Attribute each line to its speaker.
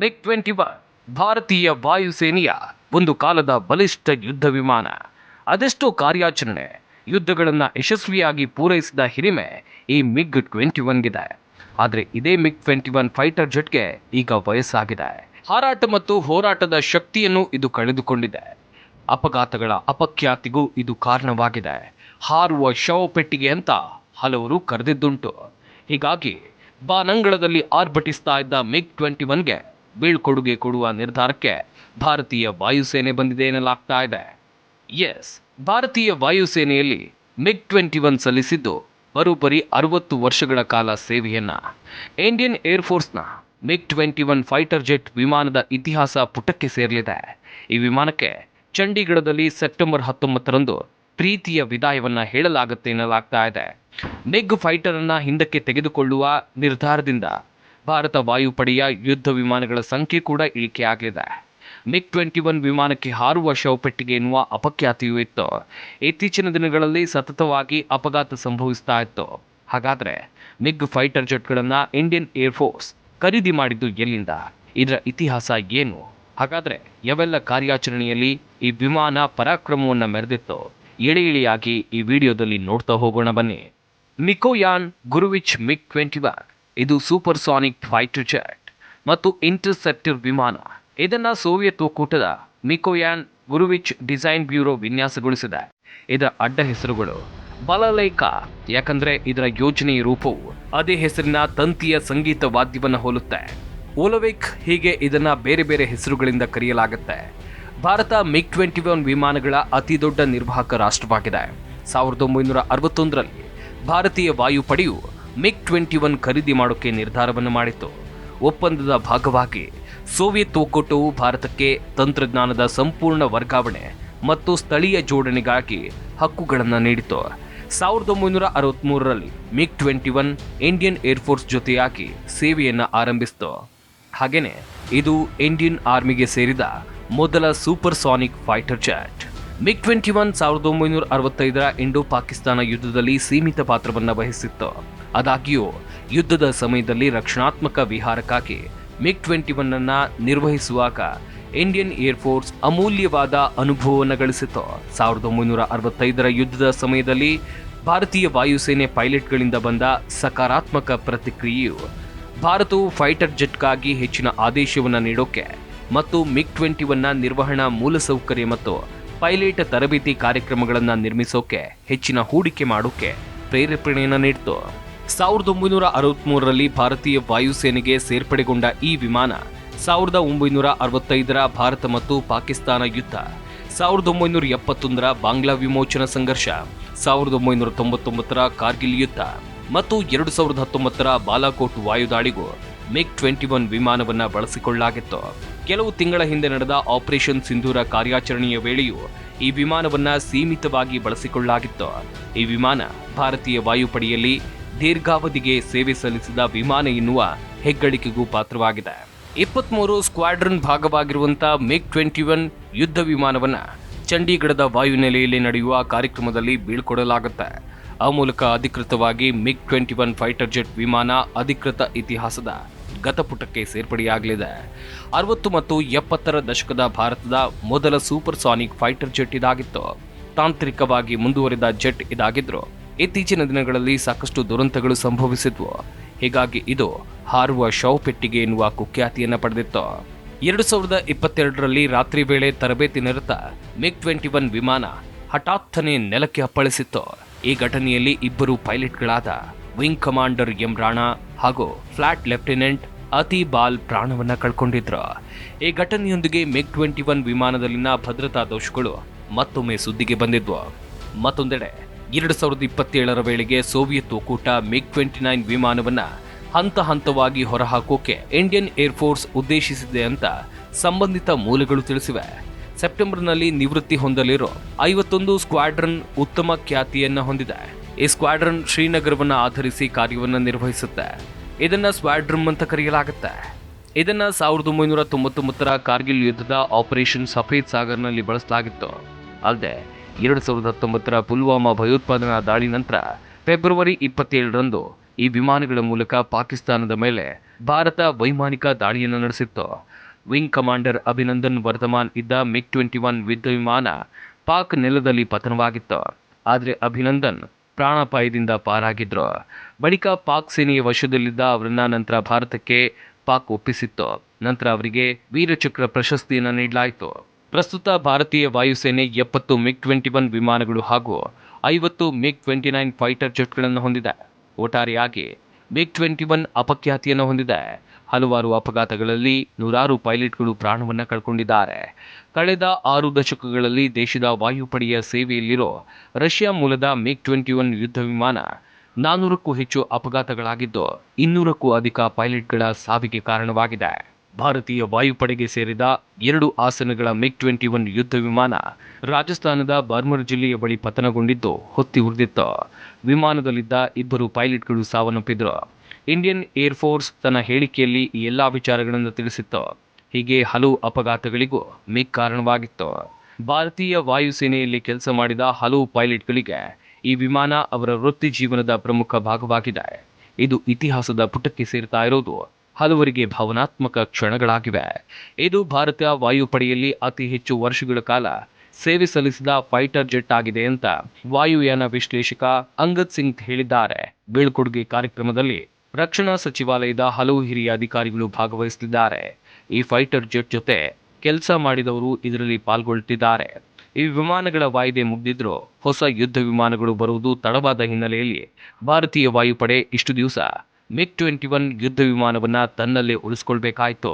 Speaker 1: MiG twenty one ಭಾರತೀಯ ವಾಯುಸೇನೆಯ ಒಂದು ಕಾಲದ ಬಲಿಷ್ಠ ಯುದ್ಧ ವಿಮಾನ. ಅದೆಷ್ಟೋ ಕಾರ್ಯಾಚರಣೆ, ಯುದ್ಧಗಳನ್ನು ಯಶಸ್ವಿಯಾಗಿ ಪೂರೈಸಿದ ಹಿರಿಮೆ ಈ ಮಿಗ್ ಟ್ವೆಂಟಿ ಒನ್ಗಿದೆ ಆದರೆ ಇದೇ ಮಿಗ್ ಟ್ವೆಂಟಿ ಒನ್ ಫೈಟರ್ ಜೆಟ್ಗೆ ಈಗ ವಯಸ್ಸಾಗಿದೆ. ಹಾರಾಟ ಮತ್ತು ಹೋರಾಟದ ಶಕ್ತಿಯನ್ನು ಇದು ಕಳೆದುಕೊಂಡಿದೆ. ಅಪಘಾತಗಳ ಅಪಖ್ಯಾತಿಗೂ ಇದು ಕಾರಣವಾಗಿದೆ. ಹಾರುವ ಶವಪೆಟ್ಟಿಗೆ ಅಂತ ಹಲವರು ಕರೆದಿದ್ದುಂಟು. ಹೀಗಾಗಿ ಬಾನಂಗಳದಲ್ಲಿ ಆರ್ಭಟಿಸ್ತಾ ಇದ್ದ ಮಿಗ್ ಟ್ವೆಂಟಿ ಒನ್ಗೆ ಬೀಳ್ಕೊಡುಗೆ ಕೊಡುವ ನಿರ್ಧಾರಕ್ಕೆ ಭಾರತೀಯ ವಾಯುಸೇನೆ ಬಂದಿದೆ ಎನ್ನಲಾಗ್ತಾ ಇದೆ. ಎಸ್, ಭಾರತೀಯ ವಾಯುಸೇನೆಯಲ್ಲಿ ಮಿಗ್ ಟ್ವೆಂಟಿ ಒನ್ ಸಲ್ಲಿಸಿದ್ದು ಬರೋಬ್ಬರಿ ಅರವತ್ತು ವರ್ಷಗಳ ಕಾಲ ಸೇವೆಯನ್ನ. Indian ಏರ್ಫೋರ್ಸ್ನ MiG twenty one fighter jet ವಿಮಾನದ ಇತಿಹಾಸ ಪುಟಕ್ಕೆ ಸೇರಲಿದೆ. ಈ ವಿಮಾನಕ್ಕೆ ಚಂಡೀಗಢದಲ್ಲಿ ಸೆಪ್ಟೆಂಬರ್ ಹತ್ತೊಂಬತ್ತರಂದು ಪ್ರೀತಿಯ ವಿದಾಯವನ್ನು ಹೇಳಲಾಗುತ್ತೆ ಎನ್ನಲಾಗ್ತಾ ಇದೆ. ಮಿಗ್ ಫೈಟರ್ ಅನ್ನ ಹಿಂದಕ್ಕೆ ತೆಗೆದುಕೊಳ್ಳುವ ನಿರ್ಧಾರದಿಂದ ಭಾರತ ವಾಯುಪಡೆಯ ಯುದ್ಧ ವಿಮಾನಗಳ ಸಂಖ್ಯೆ ಕೂಡ ಇಳಿಕೆಯಾಗಿದೆ ಮಿಗ್ ಟ್ವೆಂಟಿ ಒನ್ ವಿಮಾನಕ್ಕೆ ಹಾರುವ ಶವಪೆಟ್ಟಿಗೆ ಎನ್ನುವ ಅಪಖ್ಯಾತಿಯೂ ಇತ್ತು. ಇತ್ತೀಚಿನ ದಿನಗಳಲ್ಲಿ ಸತತವಾಗಿ ಅಪಘಾತ ಸಂಭವಿಸ್ತಾ ಇತ್ತು. ಹಾಗಾದ್ರೆ ಮಿಗ್ ಫೈಟರ್ ಜೆಟ್ಗಳನ್ನ ಇಂಡಿಯನ್ ಏರ್ಫೋರ್ಸ್ ಖರೀದಿ ಮಾಡಿದ್ದು ಎಲ್ಲಿಂದ? ಇದರ ಇತಿಹಾಸ ಏನು? ಹಾಗಾದ್ರೆ ಯಾವೆಲ್ಲ ಕಾರ್ಯಾಚರಣೆಯಲ್ಲಿ ಈ ವಿಮಾನ ಪರಾಕ್ರಮವನ್ನು ಮೆರೆದಿತ್ತು? ಎಳೆ ಇಳಿಯಾಗಿ ಈ ವಿಡಿಯೋದಲ್ಲಿ ನೋಡ್ತಾ ಹೋಗೋಣ ಬನ್ನಿ. Mikoyan Gurevich MiG twenty one ಇದು ಸೂಪರ್ ಸಾನಿಕ್ ಫೈಟರ್ ಜೆಟ್ ಮತ್ತು ಇಂಟರ್ಸೆಪ್ಟರ್ ವಿಮಾನ. ಇದನ್ನು ಸೋವಿಯತ್ ಒಕ್ಕೂಟದ ಮಿಕೋಯಾನ್ ಗುರುವಿಚ್ ಡಿಸೈನ್ ಬ್ಯೂರೋ ವಿನ್ಯಾಸಗೊಳಿಸಿದೆ. ಇದರ ಅಡ್ಡ ಹೆಸರುಗಳು ಬಲಲೈಕ, ಯಾಕಂದ್ರೆ ಇದರ ಯೋಜನೆಯ ರೂಪವು ಅದೇ ಹೆಸರಿನ ತಂತಿಯ ಸಂಗೀತ ವಾದ್ಯವನ್ನು ಹೋಲುತ್ತೆ. ಓಲವಿಕ್ ಹೀಗೆ ಇದನ್ನ ಬೇರೆ ಬೇರೆ ಹೆಸರುಗಳಿಂದ ಕರೆಯಲಾಗುತ್ತೆ. ಭಾರತ ಮಿಗ್ ಟ್ವೆಂಟಿ ಒನ್ ವಿಮಾನಗಳ ಅತಿ ದೊಡ್ಡ ನಿರ್ವಾಹಕ ರಾಷ್ಟ್ರವಾಗಿದೆ. ಸಾವಿರದ ಒಂಬೈನೂರ ಅರವತ್ತೊಂದರಲ್ಲಿ ಭಾರತೀಯ ವಾಯುಪಡೆಯು ಮಿಗ್ ಟ್ವೆಂಟಿ ಒನ್ ಖರೀದಿ ಮಾಡೋಕೆ ನಿರ್ಧಾರವನ್ನು ಮಾಡಿತ್ತು. ಒಪ್ಪಂದದ ಭಾಗವಾಗಿ ಸೋವಿಯತ್ ಒಕ್ಕೂಟವು ಭಾರತಕ್ಕೆ ತಂತ್ರಜ್ಞಾನದ ಸಂಪೂರ್ಣ ವರ್ಗಾವಣೆ ಮತ್ತು ಸ್ಥಳೀಯ ಜೋಡಣೆಗಾಗಿ ಹಕ್ಕುಗಳನ್ನು ನೀಡಿತು ಸಾವಿರದ ಒಂಬೈನೂರ ಅರವತ್ತ್ಮೂರರಲ್ಲಿ MiG twenty one Indian air force ಜೊತೆಯಾಗಿ ಸೇವೆಯನ್ನು ಆರಂಭಿಸಿತು. ಹಾಗೆಯೇ ಇದು ಇಂಡಿಯನ್ ಆರ್ಮಿಗೆ ಸೇರಿದ ಮೊದಲ supersonic fighter jet. MiG twenty one ಸಾವಿರದ ಒಂಬೈನೂರ ಅರವತ್ತೈದರ ಇಂಡೋ ಪಾಕಿಸ್ತಾನ ಯುದ್ಧದಲ್ಲಿ ಸೀಮಿತ ಪಾತ್ರವನ್ನು ವಹಿಸಿತ್ತು. ಆದಾಗ್ಯೂ, ಯುದ್ಧದ ಸಮಯದಲ್ಲಿ ರಕ್ಷಣಾತ್ಮಕ ವಿಹಾರಕ್ಕಾಗಿ ಮಿಗ್ ಟ್ವೆಂಟಿ ಒನ್ ಅನ್ನ ನಿರ್ವಹಿಸುವಾಗ ಇಂಡಿಯನ್ ಏರ್ಫೋರ್ಸ್ ಅಮೂಲ್ಯವಾದ ಅನುಭವವನ್ನು ಗಳಿಸಿತು ಸಾವಿರದ ಒಂಬೈನೂರ ಅರವತ್ತೈದರ ಯುದ್ಧದ ಸಮಯದಲ್ಲಿ ಭಾರತೀಯ ವಾಯುಸೇನೆ ಪೈಲಟ್ಗಳಿಂದ ಬಂದ ಸಕಾರಾತ್ಮಕ ಪ್ರತಿಕ್ರಿಯೆಯು ಭಾರತವು ಫೈಟರ್ ಜೆಟ್ಗಾಗಿ ಹೆಚ್ಚಿನ ಆದೇಶವನ್ನು ನೀಡೋಕೆ ಮತ್ತು ಮಿಗ್ ಟ್ವೆಂಟಿ ಒನ್ನ ನಿರ್ವಹಣಾ ಮೂಲಸೌಕರ್ಯ ಮತ್ತು ಪೈಲಟ್ ತರಬೇತಿ ಕಾರ್ಯಕ್ರಮಗಳನ್ನು ನಿರ್ಮಿಸೋಕೆ, ಹೆಚ್ಚಿನ ಹೂಡಿಕೆ ಮಾಡೋಕೆ ಪ್ರೇರೇಪಣೆಯನ್ನು ನೀಡಿತು. ಸಾವಿರದ ಒಂಬೈನೂರ ಅರವತ್ಮೂರರಲ್ಲಿ ಭಾರತೀಯ ವಾಯುಸೇನೆಗೆ ಸೇರ್ಪಡೆಗೊಂಡ ಈ ವಿಮಾನ ಸಾವಿರದ ಒಂಬೈನೂರ ಅರವತ್ತೈದರ ಭಾರತ ಮತ್ತು ಪಾಕಿಸ್ತಾನ ಯುದ್ಧ, ಸಾವಿರದ ಒಂಬೈನೂರ ಎಪ್ಪತ್ತೊಂದರ ಬಾಂಗ್ಲಾ ವಿಮೋಚನಾ ಸಂಘರ್ಷ, ಸಾವಿರದ ಒಂಬೈನೂರ ತೊಂಬತ್ತೊಂಬತ್ತರ ಕಾರ್ಗಿಲ್ ಯುದ್ಧ ಮತ್ತು ಎರಡು ಸಾವಿರದ ಹತ್ತೊಂಬತ್ತರ ಬಾಲಾಕೋಟ್ ವಾಯುದಾಳಿಗೂ ಮಿಗ್ ಟ್ವೆಂಟಿ ಒನ್ ವಿಮಾನವನ್ನು ಬಳಸಿಕೊಳ್ಳಲಾಗಿತ್ತು. ಕೆಲವು ತಿಂಗಳ ಹಿಂದೆ ನಡೆದ ಆಪರೇಷನ್ ಸಿಂಧೂರ ಕಾರ್ಯಾಚರಣೆಯ ವೇಳೆಯೂ ಈ ವಿಮಾನವನ್ನ ಸೀಮಿತವಾಗಿ ಬಳಸಿಕೊಳ್ಳಲಾಗಿತ್ತು. ಈ ವಿಮಾನ ಭಾರತೀಯ ವಾಯುಪಡೆಯಲ್ಲಿ ದೀರ್ಘಾವಧಿಗೆ ಸೇವೆ ಸಲ್ಲಿಸಿದ ವಿಮಾನ ಎನ್ನುವ ಹೆಗ್ಗಳಿಕೆಗೂ ಪಾತ್ರವಾಗಿದೆ. ಇಪ್ಪತ್ಮೂರು ಸ್ಕ್ವಾಡ್ರನ್ ಭಾಗವಾಗಿರುವಂತಹ ಮಿಗ್ ಟ್ವೆಂಟಿ ಒನ್ ಯುದ್ಧ ವಿಮಾನವನ್ನು ಚಂಡೀಗಢದ ವಾಯುನೆಲೆಯಲ್ಲಿ ನಡೆಯುವ ಕಾರ್ಯಕ್ರಮದಲ್ಲಿ ಬೀಳ್ಕೊಡಲಾಗುತ್ತೆ. ಆ ಮೂಲಕ ಅಧಿಕೃತವಾಗಿ MiG twenty one fighter jet ವಿಮಾನ ಅಧಿಕೃತ ಇತಿಹಾಸದ ಗತಪುಟಕ್ಕೆ ಸೇರ್ಪಡೆಯಾಗಲಿದೆ. ಅರವತ್ತು ಮತ್ತು ಎಪ್ಪತ್ತರ ದಶಕದ ಭಾರತದ ಮೊದಲ ಸೂಪರ್ ಸಾನಿಕ್ ಫೈಟರ್ ಜೆಟ್ ಇದಾಗಿತ್ತು. ತಾಂತ್ರಿಕವಾಗಿ ಮುಂದುವರಿದ ಜೆಟ್ ಇದಾಗಿದ್ರು. ಇತ್ತೀಚಿನ ದಿನಗಳಲ್ಲಿ ಸಾಕಷ್ಟು ದುರಂತಗಳು ಸಂಭವಿಸಿದ್ವು. ಹೀಗಾಗಿ ಇದು ಹಾರುವ ಶವಪೆಟ್ಟಿಗೆ ಎನ್ನುವ ಕುಖ್ಯಾತಿಯನ್ನು ಪಡೆದಿತ್ತು. ಎರಡು ಸಾವಿರದ ಇಪ್ಪತ್ತೆರಡರಲ್ಲಿ ರಾತ್ರಿ ವೇಳೆ ತರಬೇತಿ ನಿರತ ಮಿಗ್ ಟ್ವೆಂಟಿ ಒನ್ ವಿಮಾನ ಹಠಾತ್ತನೆ ನೆಲಕ್ಕೆ ಅಪ್ಪಳಿಸಿತ್ತು. ಈ ಘಟನೆಯಲ್ಲಿ ಇಬ್ಬರು ಪೈಲಟ್ಗಳಾದ ವಿಂಗ್ ಕಮಾಂಡರ್ ಎಂ ರಾಣಾ ಹಾಗೂ ಫ್ಲಾಟ್ ಲೆಫ್ಟಿನೆಂಟ್ ಅತಿ ಬಾಲ್ ಪ್ರಾಣವನ್ನ ಕಳ್ಕೊಂಡಿದ್ರು. ಈ ಘಟನೆಯೊಂದಿಗೆ ಮೆಗ್ ಟ್ವೆಂಟಿ ಒನ್ ವಿಮಾನದಲ್ಲಿನ ಭದ್ರತಾ ದೋಷಗಳು ಮತ್ತೊಮ್ಮೆ ಸುದ್ದಿಗೆ ಬಂದಿದ್ವು. ಮತ್ತೊಂದೆಡೆ, ಎರಡು ಸಾವಿರದ ಇಪ್ಪತ್ತೇಳರ ವೇಳೆಗೆ ಸೋವಿಯತ್ ಒಕ್ಕೂಟ ಮಿಗ್ ಟ್ವೆಂಟಿ ನೈನ್ ವಿಮಾನವನ್ನು ಹಂತ ಹಂತವಾಗಿ ಹೊರಹಾಕೋಕೆ ಇಂಡಿಯನ್ ಏರ್ಫೋರ್ಸ್ ಉದ್ದೇಶಿಸಿದೆ ಅಂತ ಸಂಬಂಧಿತ ಮೂಲಗಳು ತಿಳಿಸಿವೆ. ಸೆಪ್ಟೆಂಬರ್ನಲ್ಲಿ ನಿವೃತ್ತಿ ಹೊಂದಲಿರೋ ಐವತ್ತೊಂದು ಸ್ಕ್ವಾಡ್ರನ್ ಉತ್ತಮ ಖ್ಯಾತಿಯನ್ನು ಹೊಂದಿದೆ. ಈ ಸ್ಕ್ವಾಡ್ರನ್ ಶ್ರೀನಗರವನ್ನು ಆಧರಿಸಿ ಕಾರ್ಯವನ್ನು ನಿರ್ವಹಿಸುತ್ತೆ. ಇದನ್ನು ಸ್ವಾಡ್ರಮ್ ಅಂತ ಕರೆಯಲಾಗುತ್ತೆ. ಇದನ್ನು ಸಾವಿರದ ಒಂಬೈನೂರ ತೊಂಬತ್ತೊಂಬತ್ತರ ಕಾರ್ಗಿಲ್ ಯುದ್ಧದ ಆಪರೇಷನ್ ಸಫೇದ್ ಸಾಗರ್ನಲ್ಲಿ ಬಳಸಲಾಗಿತ್ತು. ಅಲ್ಲದೆ, ಎರಡು ಸಾವಿರದ ಹತ್ತೊಂಬತ್ತರ ಪುಲ್ವಾಮಾ ಭಯೋತ್ಪಾದನಾ ದಾಳಿ ನಂತರ ಫೆಬ್ರವರಿ ಇಪ್ಪತ್ತೇಳರಂದು ಈ ವಿಮಾನಗಳ ಮೂಲಕ ಪಾಕಿಸ್ತಾನದ ಮೇಲೆ ಭಾರತ ವೈಮಾನಿಕ ದಾಳಿಯನ್ನು ನಡೆಸಿತ್ತು. ವಿಂಗ್ ಕಮಾಂಡರ್ ಅಭಿನಂದನ್ ವರ್ಧಮಾನ್ ಇದ್ದ ಮಿಗ್ ಟ್ವೆಂಟಿ ಒನ್ ಯುದ್ಧ ವಿಮಾನ ಪಾಕ್ ನೆಲದಲ್ಲಿ ಪತನವಾಗಿತ್ತು. ಆದರೆ ಅಭಿನಂದನ್ ಪ್ರಾಣಾಪಾಯದಿಂದ ಪಾರಾಗಿದ್ರು. ಬಳಿಕ ಪಾಕ್ ಸೇನೆಯ ವಶದಲ್ಲಿದ್ದ ಅವರನ್ನ ನಂತರ ಭಾರತಕ್ಕೆ ಪಾಕ್ ಒಪ್ಪಿಸಿತ್ತು. ನಂತರ ಅವರಿಗೆ ವೀರಚಕ್ರ ಪ್ರಶಸ್ತಿಯನ್ನು ನೀಡಲಾಯಿತು. ಪ್ರಸ್ತುತ ಭಾರತೀಯ ವಾಯುಸೇನೆ ಎಪ್ಪತ್ತು ಮಿಗ್ ಟ್ವೆಂಟಿ ಒನ್ ವಿಮಾನಗಳು ಹಾಗೂ ಐವತ್ತು ಮಿಗ್ ಟ್ವೆಂಟಿ ನೈನ್ ಫೈಟರ್ ಜೆಟ್ಗಳನ್ನು ಹೊಂದಿದೆ. ಒಟ್ಟಾರೆಯಾಗಿ ಮಿಗ್ ಟ್ವೆಂಟಿ ಒನ್ ಅಪಖ್ಯಾತಿಯನ್ನು ಹೊಂದಿದೆ. ಹಲವಾರು ಅಪಘಾತಗಳಲ್ಲಿ ನೂರಾರು ಪೈಲಟ್ಗಳು ಪ್ರಾಣವನ್ನು ಕಳ್ಕೊಂಡಿದ್ದಾರೆ. ಕಳೆದ ಆರು ದಶಕಗಳಲ್ಲಿ ದೇಶದ ವಾಯುಪಡೆಯ ಸೇವೆಯಲ್ಲಿರೋ ರಷ್ಯಾ ಮೂಲದ ಮಿಗ್ ಟ್ವೆಂಟಿ ಒನ್ ಯುದ್ಧ ವಿಮಾನ ನಾನ್ನೂರಕ್ಕೂ ಹೆಚ್ಚು ಅಪಘಾತಗಳಾಗಿದ್ದು, ಇನ್ನೂರಕ್ಕೂ ಅಧಿಕ ಪೈಲಟ್ಗಳ ಸಾವಿಗೆ ಕಾರಣವಾಗಿದೆ. ಭಾರತೀಯ ವಾಯುಪಡೆಗೆ ಸೇರಿದ ಎರಡು ಆಸನಗಳ ಮಿಗ್ ಟ್ವೆಂಟಿ ಒನ್ ಯುದ್ಧ ವಿಮಾನ ರಾಜಸ್ಥಾನದ ಬರ್ಮರ್ ಜಿಲ್ಲೆಯ ಬಳಿ ಪತನಗೊಂಡಿದ್ದು, ಹೊತ್ತಿ ಉರಿದಿತ್ತು. ವಿಮಾನದಲ್ಲಿದ್ದ ಇಬ್ಬರು ಪೈಲಟ್ಗಳು ಸಾವನ್ನಪ್ಪಿದ್ರು. ಇಂಡಿಯನ್ ಏರ್ ಫೋರ್ಸ್ ತನ್ನ ಹೇಳಿಕೆಯಲ್ಲಿ ಈ ಎಲ್ಲಾ ವಿಚಾರಗಳನ್ನು ತಿಳಿಸಿತ್ತು. ಹೀಗೆ ಹಲವು ಅಪಘಾತಗಳಿಗೂ ಮಿಗ್ ಕಾರಣವಾಗಿತ್ತು. ಭಾರತೀಯ ವಾಯುಸೇನೆಯಲ್ಲಿ ಕೆಲಸ ಮಾಡಿದ ಹಲವು ಪೈಲಟ್ಗಳಿಗೆ ಈ ವಿಮಾನ ಅವರ ವೃತ್ತಿ ಜೀವನದ ಪ್ರಮುಖ ಭಾಗವಾಗಿದೆ. ಇದು ಇತಿಹಾಸದ ಪುಟಕ್ಕೆ ಸೇರ್ತಾ ಇರೋದು ಹಲವರಿಗೆ ಭಾವನಾತ್ಮಕ ಕ್ಷಣಗಳಾಗಿವೆ. ಇದು ಭಾರತೀಯ ವಾಯುಪಡೆಯಲ್ಲಿ ಅತಿ ಹೆಚ್ಚು ವರ್ಷಗಳ ಕಾಲ ಸೇವೆ ಸಲ್ಲಿಸಿದ ಫೈಟರ್ ಜೆಟ್ ಆಗಿದೆ ಅಂತ ವಾಯುಯಾನ ವಿಶ್ಲೇಷಕ ಅಂಗದ್ ಸಿಂಗ್ ಹೇಳಿದ್ದಾರೆ. ಬೀಳ್ಕೊಡುಗೆ ಕಾರ್ಯಕ್ರಮದಲ್ಲಿ ರಕ್ಷಣಾ ಸಚಿವಾಲಯದ ಹಲವು ಹಿರಿಯ ಅಧಿಕಾರಿಗಳು ಭಾಗವಹಿಸಲಿದ್ದಾರೆ. ಈ ಫೈಟರ್ ಜೆಟ್ ಜೊತೆ ಕೆಲಸ ಮಾಡಿದವರು ಇದರಲ್ಲಿ ಪಾಲ್ಗೊಳ್ಳುತ್ತಿದ್ದಾರೆ ಈ ವಿಮಾನಗಳ ವಾಯಿದೆ ಮುಗ್ದಿದ್ರೂ ಹೊಸ ಯುದ್ಧ ವಿಮಾನಗಳು ಬರುವುದು ತಡವಾದ ಹಿನ್ನೆಲೆಯಲ್ಲಿ ಭಾರತೀಯ ವಾಯುಪಡೆ ಇಷ್ಟು ದಿವಸ ಮಿಗ್ ಟ್ವೆಂಟಿ ಒನ್ ಯುದ್ಧ ವಿಮಾನವನ್ನು ತನ್ನಲ್ಲೇ ಉಳಿಸ್ಕೊಳ್ಬೇಕಾಯ್ತು.